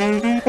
Mm-hmm.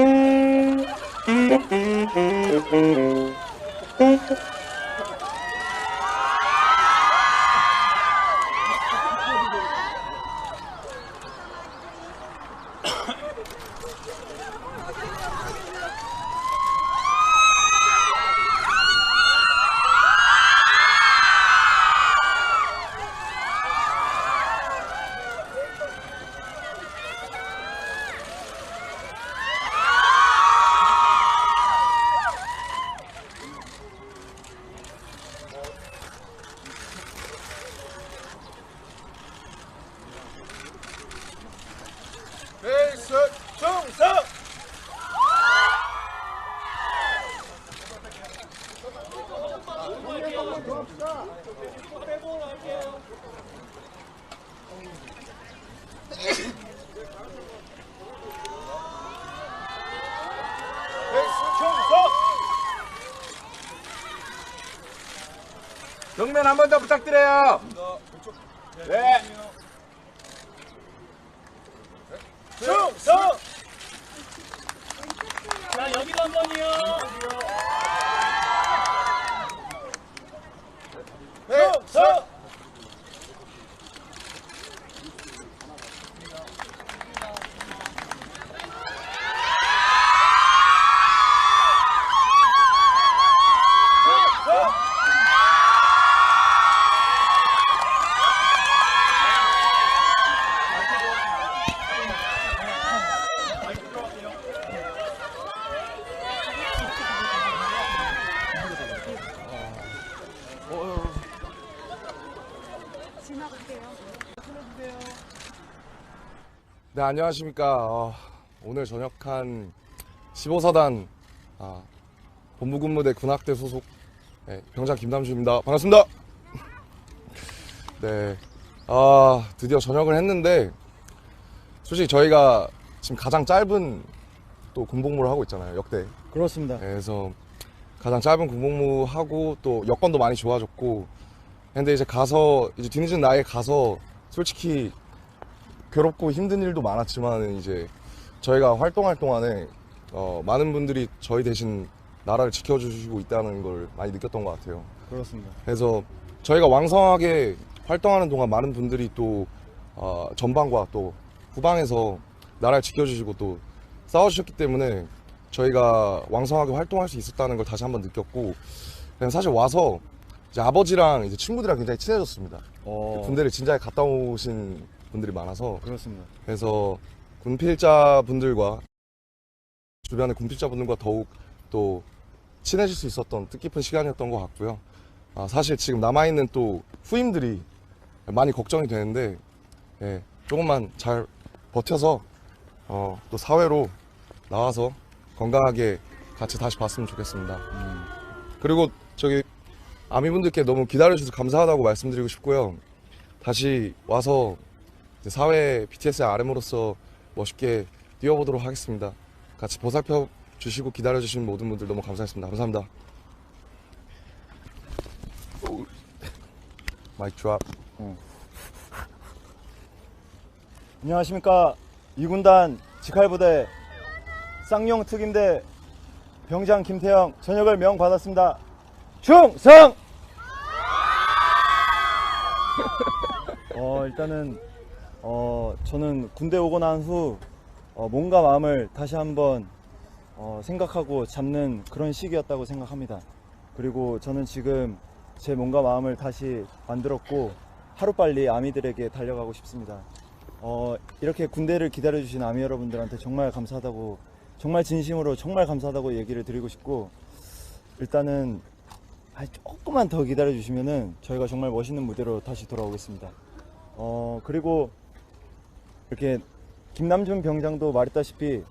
정면 한 번 더 부탁드려요. 네. 충성! 자 여기도 한 번이요. 충성! 네, 안녕하십니까. 어, 오늘 전역한 15사단 아, 본부근무대 군악대 소속 네, 병장 김남주입니다. 반갑습니다. 네, 아, 드디어 전역을 했는데 솔직히 저희가 지금 가장 짧은 또 군복무를 하고 있잖아요. 역대. 그렇습니다. 네, 그래서 가장 짧은 군복무 하고 또 여건도 많이 좋아졌고 근데 이제 가서 이제 뒤늦은 나이에 가서 솔직히 괴롭고 힘든 일도 많았지만 이제 저희가 활동할 동안에 어, 많은 분들이 저희 대신 나라를 지켜주시고 있다는 걸 많이 느꼈던 것 같아요. 그렇습니다. 그래서 저희가 왕성하게 활동하는 동안 많은 분들이 또 어, 전방과 또 후방에서 나라를 지켜주시고 또 싸워주셨기 때문에 저희가 왕성하게 활동할 수 있었다는 걸 다시 한번 느꼈고 그냥 사실 와서 이제 아버지랑 이제 친구들이랑 굉장히 친해졌습니다. 어, 군대를 진작에 갔다 오신 분들이 많아서 그렇습니다. 그래서 군필자 분들과 주변의 군필자 분들과 더욱 또 친해질 수 있었던 뜻깊은 시간이었던 것 같고요. 아, 사실 지금 남아있는 또 후임들이 많이 걱정이 되는데 예, 조금만 잘 버텨서 어, 또 사회로 나와서 건강하게 같이 다시 봤으면 좋겠습니다. 음. 그리고 저기 아미분들께 너무 기다려주셔서 감사하다고 말씀드리고 싶고요. 다시 와서 사회 BTS의 RM으로서 멋있게 뛰어보도록 하겠습니다. 같이 보살펴 주시고 기다려 주신 모든 분들 너무 감사했습니다. 감사합니다. 마이크 드랍. 안녕하십니까. 이군단 직할부대 쌍용 특임대 병장 김태형 전역을 명 받았습니다. 충성! 어, 일단은 어, 저는 군대 오고 난 후 어, 몸과 마음을 다시 한번 어, 생각하고 잡는 그런 시기였다고 생각합니다. 그리고 저는 지금 제 몸과 마음을 다시 만들었고 하루빨리 아미들에게 달려가고 싶습니다. 어, 이렇게 군대를 기다려주신 아미 여러분들한테 정말 감사하다고, 정말 진심으로 정말 감사하다고 얘기를 드리고 싶고, 일단은, 아, 조금만 더 기다려 주시면은 저희가 정말 멋있는 무대로 다시 돌아오겠습니다. 어, 그리고 이렇게 김남준 병장도 말했다시피